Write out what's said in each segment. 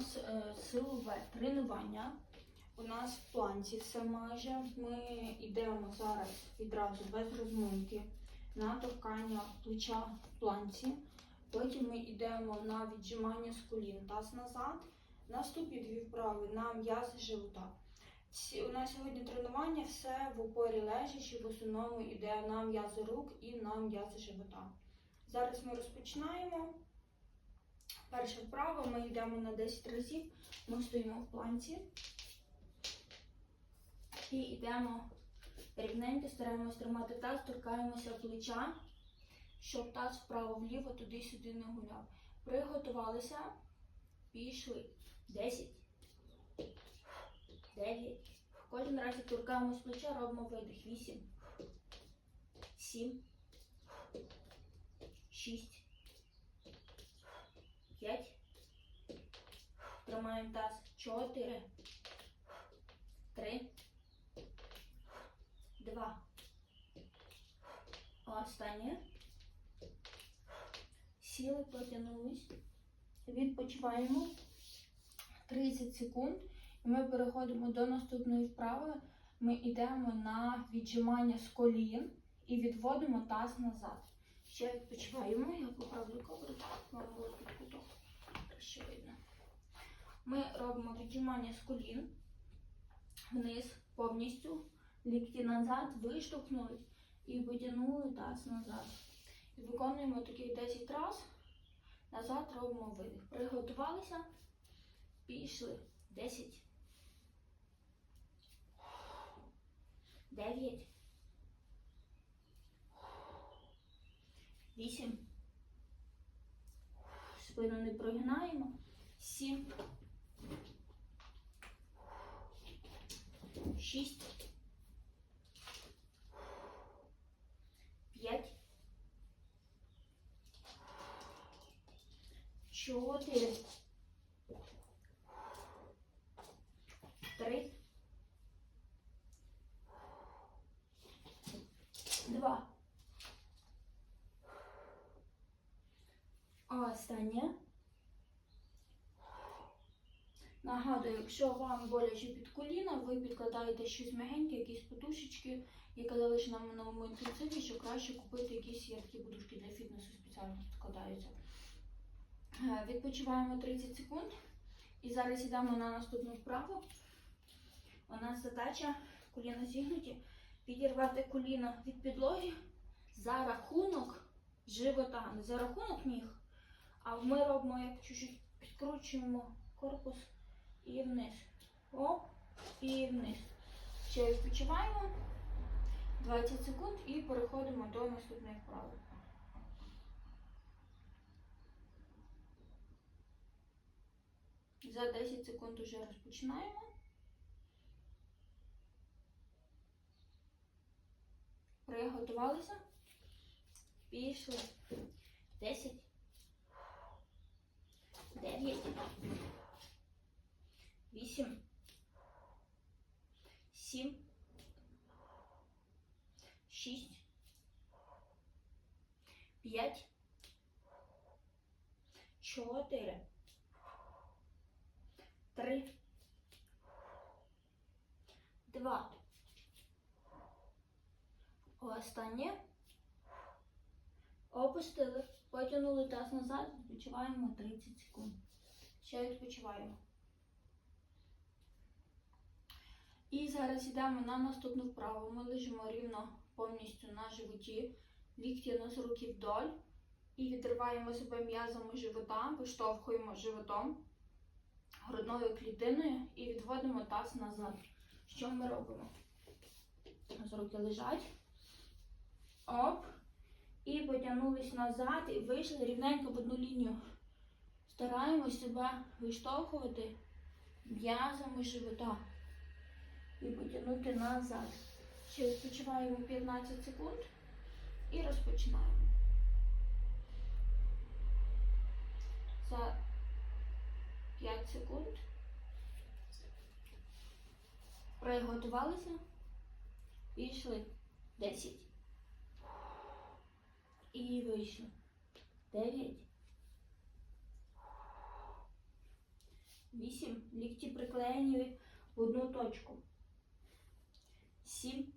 нас е, силове тренування. У нас в планці все майже. Ми йдемо зараз відразу без розминки на торкання плеча в планці. Потім ми йдемо на віджимання з колін таз назад. Наступні дві вправи на м'язи живота. У нас сьогодні тренування все в опорі лежачі, в основному йде на м'язи рук і на м'язи живота. Зараз ми розпочинаємо. Перша вправа, ми йдемо на 10 разів. Ми стоїмо в планці і йдемо рівненько, стараємось тримати таз, торкаємося плеча, щоб таз вправо-вліво туди-сюди не гуляв. Приготувалися, пішли 10, 9. Кожен раз торкаємось плеча, робимо видих. 8, 7, 6, 5. Тримаємо таз. 4, 3, 2. Останнє. Сіли, потягнулись. Відпочиваємо 30 секунд. І ми переходимо до наступної вправи. Ми йдемо на віджимання з колін і відводимо таз назад. Ще відпочиваємо. Я поправлю коврик. Вам було тут куток. Краще. Ми робимо віджимання з колін вниз повністю. Лікті назад, виштовхнулись і потягнули таз назад. І виконуємо таких 10 разів. Назад робимо видих. Приготувалися. Пішли. 10. 9. 8. Спину не прогинаємо. 7. 6. 5. 4. 3. 2. Останнє. Нагадую, якщо вам боляче під коліна, ви підкладаєте щось м'ягеньке, якісь подушечки, і казали, що на минулому інтенсиві, що краще купити якісь є такі подушки для фітнесу спеціально підкладаються. Е, Відпочиваємо 30 секунд. І зараз йдемо на наступну вправу. У нас задача коліна зігнуті, підірвати коліно від підлоги за рахунок живота, не за рахунок ніг. А ми робимо як чуть-чуть підкручуємо корпус і вниз. Оп, і вниз. Ще відпочиваємо 20 секунд і переходимо до наступної вправи. За 10 секунд уже розпочинаємо. Приготувалися. Пішли. 10. 9. 8. 7. 6. 5. 4. Три. Два. Останнє. Опустили. Потягнули таз назад. Відпочиваємо 30 секунд. Ще відпочиваємо. І зараз йдемо на наступну вправу. Ми лежимо рівно повністю на животі. Лікті у нас руки вдоль. І відриваємо себе м'язами живота, виштовхуємо животом грудною клітиною і відводимо таз назад. Що ми робимо? Ось руки лежать. Оп. І потягнулись назад і вийшли рівненько в одну лінію. Стараємось себе виштовхувати м'язами живота. І потягнути назад. Ще відпочиваємо 15 секунд і розпочинаємо. За 5 секунд. Приготувалися. Пішли. 10. І вийшли. 9. Вісім. Лікті приклеєні в одну точку. Сім.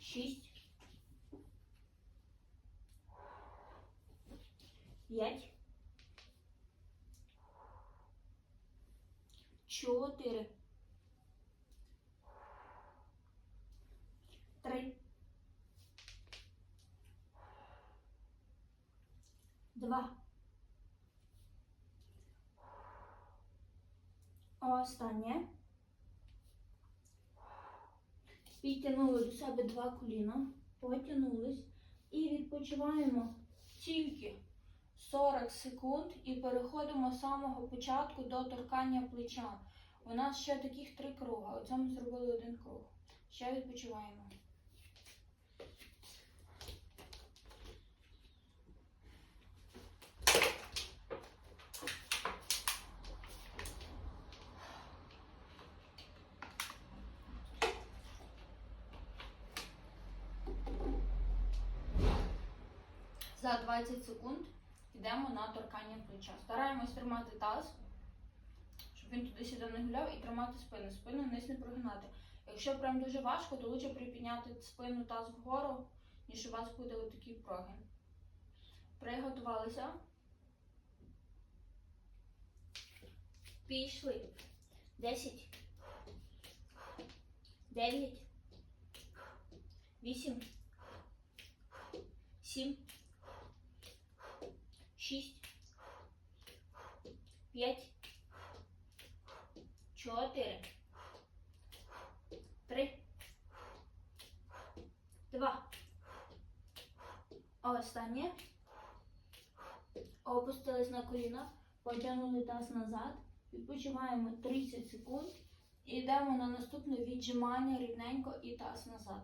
Шість. П'ять. Чотири. Три. Два. Останнє. Підтягнули до себе два коліна, потягнулись і відпочиваємо тільки 40 секунд і переходимо з самого початку до торкання плеча. У нас ще таких три круга. Оце ми зробили один круг. Ще відпочиваємо. За 20 секунд йдемо на торкання плеча. Стараємось тримати таз, щоб він туди-сюди не гуляв, і тримати спину. Спину вниз не прогинати. Якщо прям дуже важко, то лучше припідняти спину таз вгору, ніж у вас буде отакий прогин. Приготувалися. Пішли. 10. 9. 8. 7. Шість. П'ять. Чотири. Три. Два. Останнє. Опустились на коліна. Потягнули таз назад. Відпочиваємо 30 секунд. І йдемо на наступне віджимання рівненько і таз назад.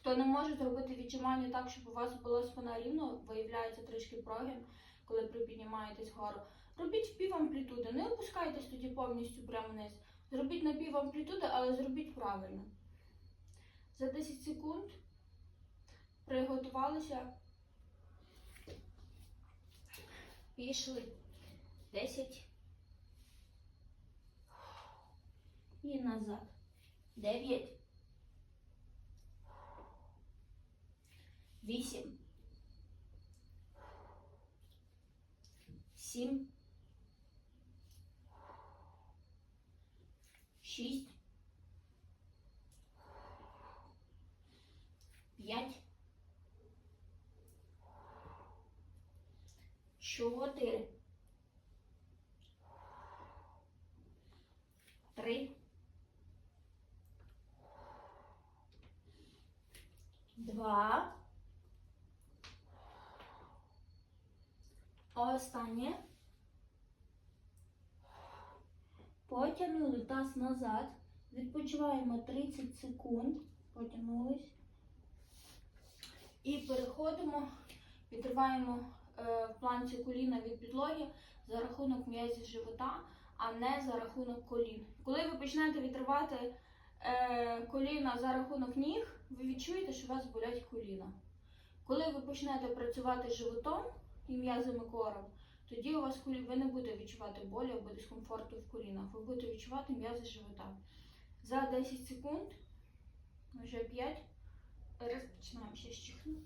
Хто не може зробити віджимання так, щоб у вас була спина рівно, виявляється трішки прогин, коли припіднімаєтесь вгору. Робіть в пів амплітуди, не опускайтесь тоді повністю прямо вниз. Зробіть на пів амплітуди, але зробіть правильно. За 10 секунд приготувалися. Пішли. 10. І назад. 9. Вісім. Сім. Шість. П'ять. Чотири. Три. Два. Останнє. Потягнули таз назад. Відпочиваємо 30 секунд. Потягнулись. І переходимо, відриваємо е, планці коліна від підлоги за рахунок м'язів живота, а не за рахунок колін. Коли ви почнете відривати е, коліна за рахунок ніг, ви відчуєте, що у вас болять коліна. Коли ви почнете працювати животом, і м'язами кором, тоді у вас колі- ви не будете відчувати болі або дискомфорту в колінах. Ви будете відчувати м'язи живота. За 10 секунд, вже 5, розпочинаємо ще щихнути.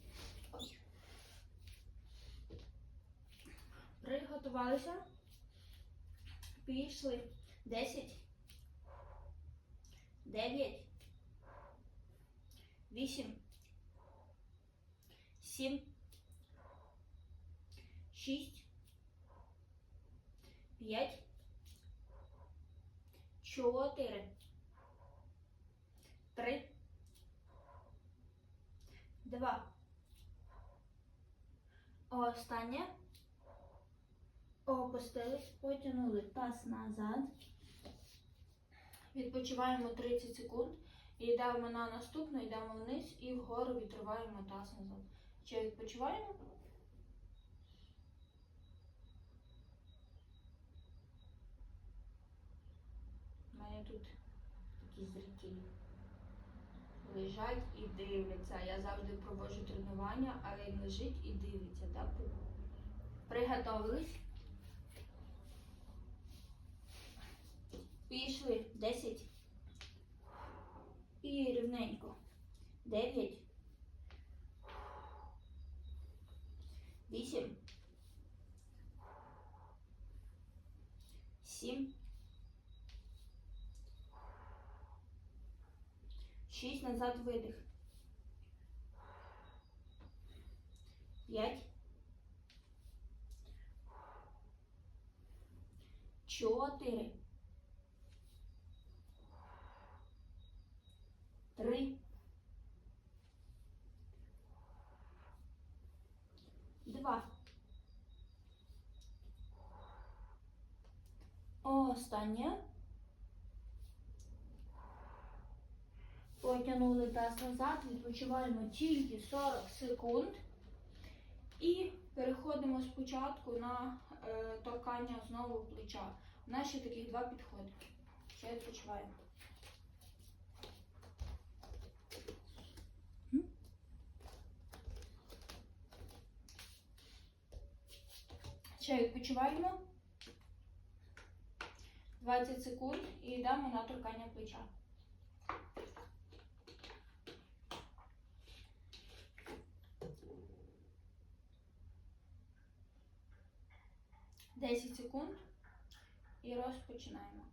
Приготувалися. Пішли. 10. 9. 8. 7. шість, п'ять, чотири, три, два. Останнє. Опустились, потягнули таз назад. Відпочиваємо 30 секунд. Йдемо на наступну, йдемо вниз і вгору відриваємо таз назад. Ще відпочиваємо. Тут такі зрителі лежать і дивляться. Я завжди проводжу тренування, а він лежить і дивиться. Так? Приготовились. Пішли. 10. І рівненько. 9. 8. 7. 6 назад видих. 5. 4. 3. 2. Останнє. Потягнули таз назад, відпочиваємо тільки 40 секунд. І переходимо спочатку на е, торкання знову плеча. У нас ще таких два підходи. Ще відпочиваємо. Ще відпочиваємо. 20 секунд і йдемо на торкання плеча. Десять секунд і розпочинаємо.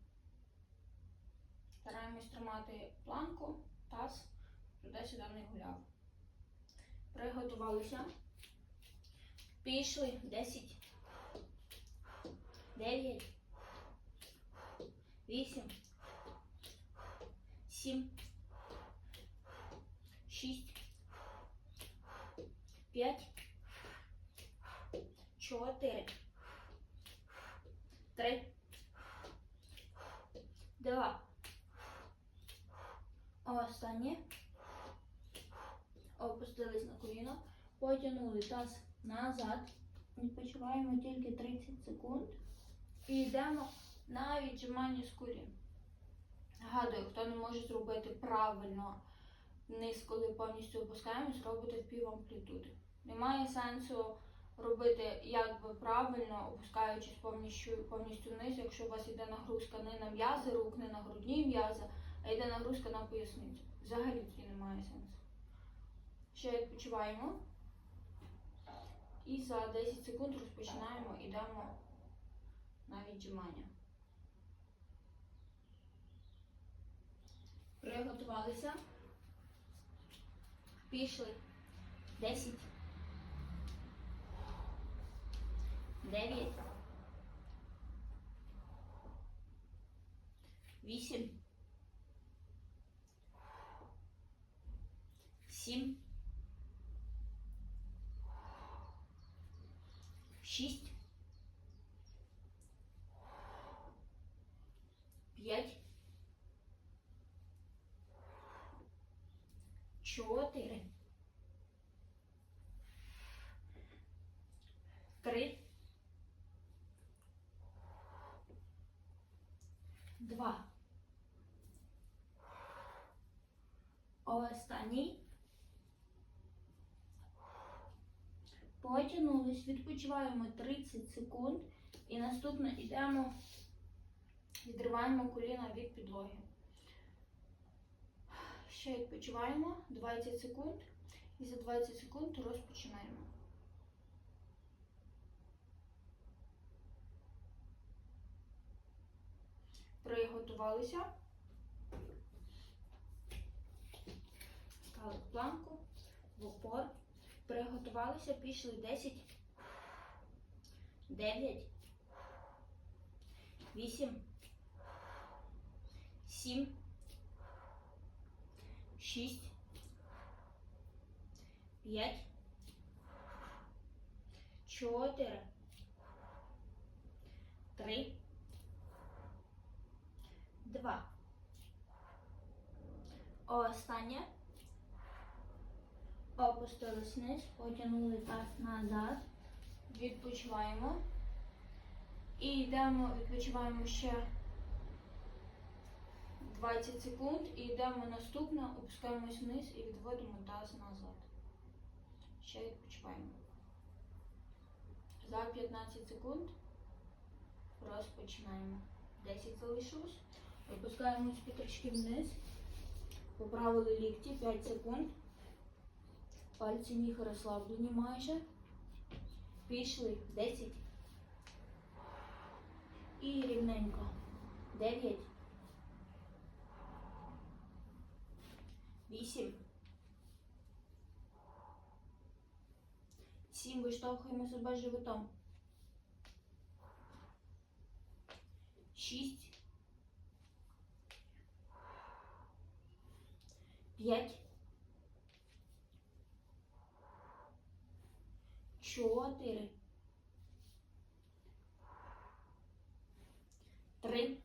Стараємось тримати планку, таз, туди-сюди не гуляв. Приготувалися. Пішли. 10. 9. 8. 7. 6. 5. 4. 3. 2. Останнє. Опустились на коліно. Потягнули таз назад. Відпочиваємо тільки 30 секунд. І йдемо на віджимання з колін. Нагадую, хто не може зробити правильно низ, коли повністю опускаємось, робите в пів амплітуди. Немає сенсу робити якби правильно, опускаючись повністю, повністю вниз, якщо у вас йде нагрузка не на м'язи рук, не на грудні м'язи, а йде нагрузка на поясницю. Взагалі тоді немає сенсу. Ще відпочиваємо. І за 10 секунд розпочинаємо, йдемо на віджимання. Приготувалися. Пішли. 10. 9. 8. 7. 6. 5. 4. 3. 2. Останній. Потягнулись, відпочиваємо 30 секунд і наступно йдемо, відриваємо коліна від підлоги. Ще відпочиваємо 20 секунд і за 20 секунд розпочинаємо. Приготувалися. Стали планку, в упор. Приготувалися, пішли 10, 9, 8, 7, 6, 5, 4, 3, 2. Останнє. Опустились вниз, потягнули таз назад, відпочиваємо. І йдемо, відпочиваємо ще 20 секунд і йдемо наступне, опускаємось вниз і відводимо таз назад. Ще відпочиваємо. За 15 секунд розпочинаємо. 10 залишилось. Опускаємось трішки вниз. Поправили лікті 5 секунд. Пальці ніг розслаблені майже. Пішли 10. І рівненько. 9. 8. 7. Виштовхуємо себе животом. 6. 5. 4. 3.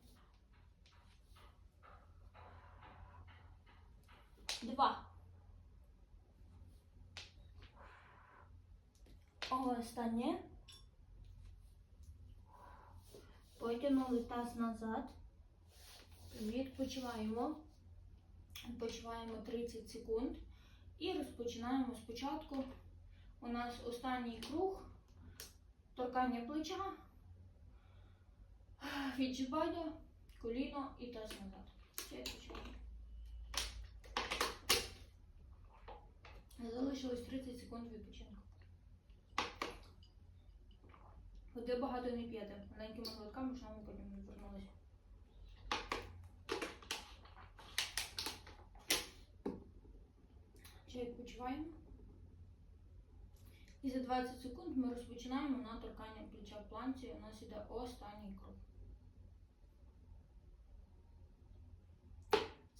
2. Останнє. Потягнули таз назад. Відпочиваємо. Відпочиваємо 30 секунд. І розпочинаємо спочатку. У нас останній круг. Торкання плеча, відчіпання, коліно і таз назад. Залишилось 30 секунд відпочинку. Води багато не п'єте. Маленькими глотками, щоб ми потім не вернулися. Ще відпочиваємо. За 20 секунд ми розпочинаємо на торкання плеча в планці. У нас іде останній крок.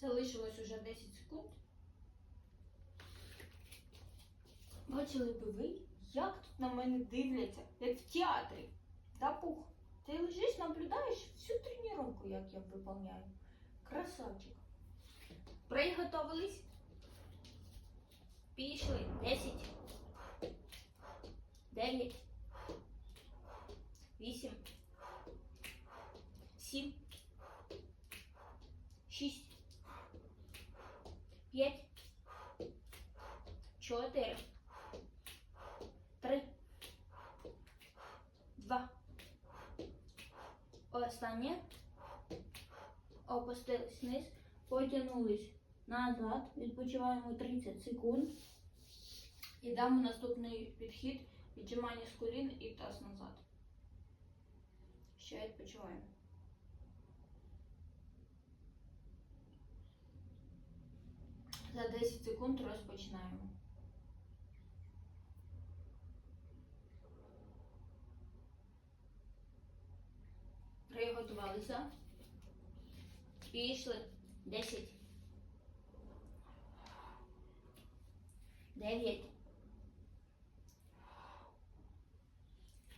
Залишилось уже 10 секунд. Бачили би ви, як тут на мене дивляться, як в театрі. Да, пух? Ти лежиш, наблюдаєш всю тренування, як я виповняю. Красавчик. Приготовились. Пішли. 10. 9. 8. 7. 6. 5. 4. Три. Два. Останнє. Опустились вниз. Потягнулись назад. Відпочиваємо 30 секунд. І дамо наступний підхід. Віджимання з колін і таз назад. Ще відпочиваємо. За 10 секунд розпочинаємо. Приготувалися. Пішли. 10. 9.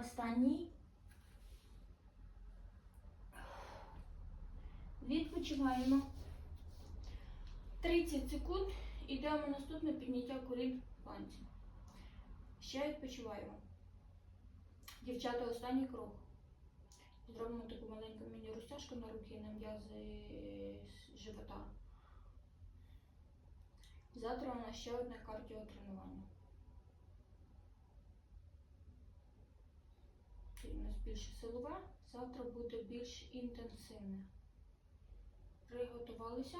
Останній. Відпочиваємо. 30 секунд. Йдемо наступне підняття колін в планці. Ще відпочиваємо. Дівчата, останній крок. Зробимо таку маленьку міні-розтяжку на руки на м'язи живота. Завтра у нас ще одне кардіотренування. Це у нас більш силове, завтра буде більш інтенсивне. Приготувалися.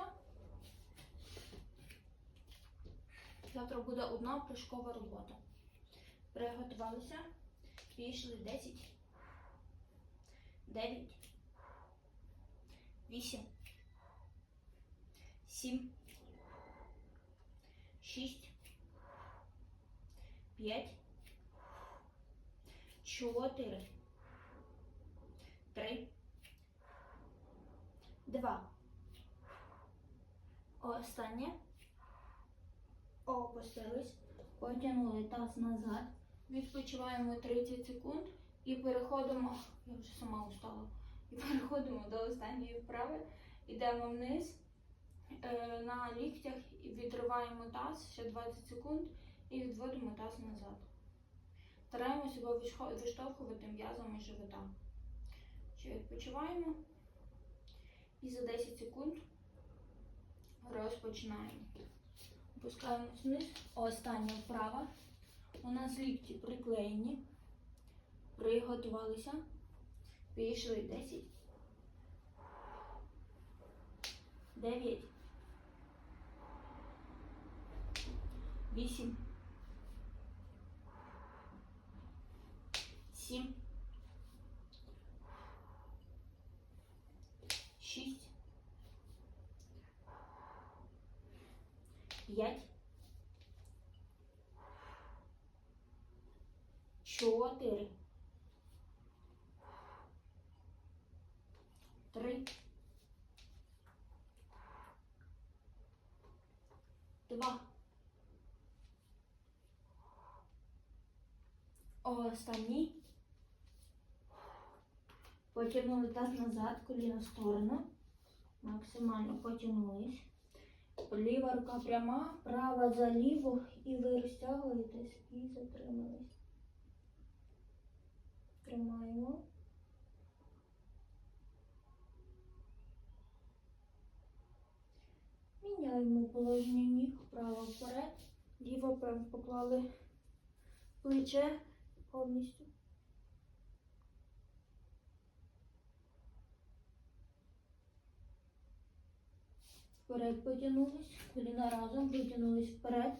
Завтра буде одна прыжкова робота. Приготувалися. Пішли 10, 9, 8, 7, 6, 5, 4, 3, 2. Останнє. Опустились. Потягнули таз назад. Відпочиваємо 30 секунд і переходимо. Я вже сама устала. І переходимо до останньої вправи. Йдемо вниз е, на ліктях відриваємо таз ще 20 секунд і відводимо таз назад. Стараємося себе вишхо- виштовхувати м'язами живота. Ще відпочиваємо. І за 10 секунд розпочинаємо. Опускаємось вниз. Остання вправа. У нас лікті приклеєні. Приготувалися. Пішли 10. 9. 8. 7. 6. 5. 4. 3. 2. Останній. Потягнули таз назад, коліно в сторону. Максимально потягнулись. Ліва рука пряма, права за ліву і ви розтягуєтесь і затримались. Тримаємо. Міняємо положення ніг вправо вперед, ліво поклали плече повністю. Вперед потягнулись, коліна разом витягнулись вперед,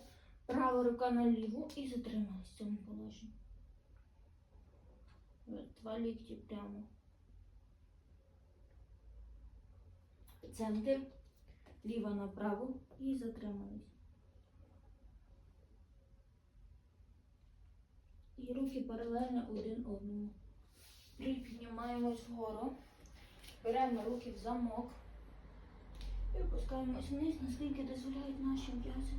права рука на ліву і затримались в цьому положенні. Два лікті прямо. Центр, ліва направо і затримались. І руки паралельно один одному. Піднімаємось вгору, беремо руки в замок. І вниз, наскільки дозволяють наші м'язи.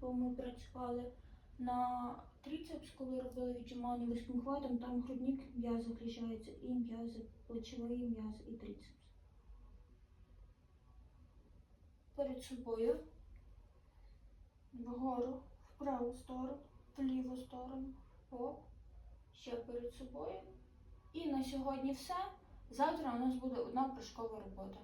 Бо ми працювали на трицепс, коли робили віджимання вузьким хватом, там грудник м'яз включається, і м'язи, плечовий м'яз і трицепс. Перед собою, вгору, в праву сторону, в ліву сторону, оп, ще перед собою. І на сьогодні все. Завтра у нас буде одна прыжкова робота.